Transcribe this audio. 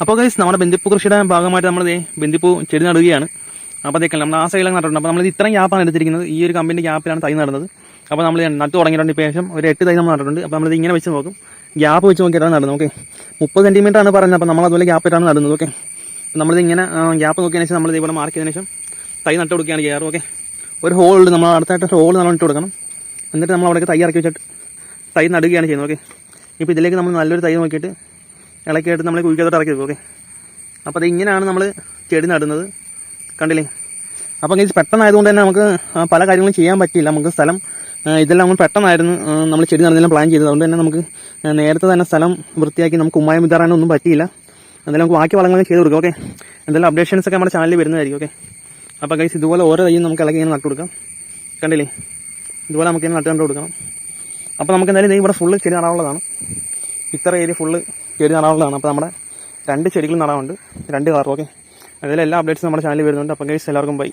അപ്പോൾ ഗൈസ് നമ്മുടെ ബന്ദിപ്പൂ കൃഷിയുടെ ഭാഗമായിട്ട് നമ്മൾ ബന്ദിപ്പൂ ചെടി നടുകയാണ്. അപ്പോൾ അതേക്കല്ല നമ്മൾ ആ സൈഡിലാണ് നട്ടിട്ടുണ്ട്. അപ്പോൾ നമ്മൾ ഇത്രയും ഗ്യാപ്പാണ് എടുത്തിരിക്കുന്നത്. ഈ ഒരു കമ്പനി ഗ്യാപ്പിലാണ് തൈ നടുന്നത്. അപ്പോൾ നമ്മൾ നട്ടു തുടങ്ങിയിട്ടുണ്ട് ഇപ്പോൾ ഒരു എട്ട് തൈ നമ്മൾ നട്ടിട്ടുണ്ട്. അപ്പോൾ നമ്മളിത് ഇങ്ങനെ വെച്ച് നോക്കും. ഗ്യാപ്പ് വെച്ച് നോക്കിയിട്ടാണ് നടുന്നത് ഓക്കെ മുപ്പത് ആണ് പറഞ്ഞത്. അപ്പോൾ നമ്മൾ അതുപോലെ ഗ്യാപ്പ് നടുന്നത് ഓക്കെ നമ്മളിത് ഇങ്ങനെ ഗ്യാപ്പ് നോക്കിയതിന് ശേഷം നമ്മൾ ഇതേപോലെ ചെയ്തതിന് ശേഷം തൈ നട്ട് കൊടുക്കുകയാണ് ചെയ്യാറ് ഓക്കെ ഒരു ഹോൾ നമ്മൾ അടുത്തായിട്ട് ഹോൾ നമ്മൾ ഇട്ട് കൊടുക്കണം. എന്നിട്ട് നമ്മൾ അവിടെയൊക്കെ തൈ ഇറക്കി വെച്ചിട്ട് തൈ നടുകയാണ് ചെയ്യുന്നത് ഓക്കെ ഇപ്പോൾ ഇതിലേക്ക് നമ്മൾ നല്ലൊരു തൈ നോക്കിയിട്ട് ഇളക്കിയിട്ട് നമ്മൾ കുഴിക്കകത്തോട്ട് ഇറക്കി വെക്കും ഓക്കെ അപ്പോൾ അത് ഇങ്ങനെയാണ് നമ്മൾ ചെടി നടുന്നത്. കണ്ടില്ലേ? അപ്പോൾ ഇത് പെട്ടെന്നായതുകൊണ്ട് തന്നെ നമുക്ക് പല കാര്യങ്ങളും ചെയ്യാൻ പറ്റിയില്ല. നമുക്ക് സ്ഥലം ഇതെല്ലാം നമ്മൾ പെട്ടെന്നായിരുന്നു നമ്മൾ ചെടി നടുന്നതെല്ലാം പ്ലാൻ ചെയ്തത്. അതുകൊണ്ട് തന്നെ നമുക്ക് നേരത്തെ തന്നെ സ്ഥലം വൃത്തിയാക്കി നമുക്ക് ഉമ്മായം വിതറാനൊന്നും പറ്റിയില്ല. എന്തായാലും നമുക്ക് ബാക്കി വളങ്ങളും ചെയ്ത് കൊടുക്കാം ഓക്കെ എന്തായാലും അപ്ഡേഷൻസ് ഒക്കെ നമ്മുടെ ചാനലിൽ വരുന്നതായിരിക്കും ഓക്കെ അപ്പോൾ കൈസ് ഇതുപോലെ ഓരോ തൈയും നമുക്ക് ഇളക്കി ഇങ്ങനെ നട്ടു കൊടുക്കാം. കണ്ടില്ലേ? ഇതുപോലെ നമുക്ക് ഇങ്ങനെ നട്ട് കണ്ടു കൊടുക്കണം. അപ്പോൾ നമുക്ക് എന്തായാലും ഇവിടെ ഫുള്ള് ചെടി നടാനുള്ളതാണ്. ഇത്ര ഏരിയ ഫുള്ള് ചെടി നടാനുള്ളതാണ്. അപ്പോൾ നമ്മുടെ രണ്ട് ചെടികൾ നടാനുണ്ട്. രണ്ട് കളർ. ഓക്കെ അതിലെല്ലാ അപ്ഡേറ്റ്സും നമ്മുടെ ചാനലിൽ വരുന്നുണ്ട്. അപ്പോൾ ഗൈസ് എല്ലാവർക്കും ബൈ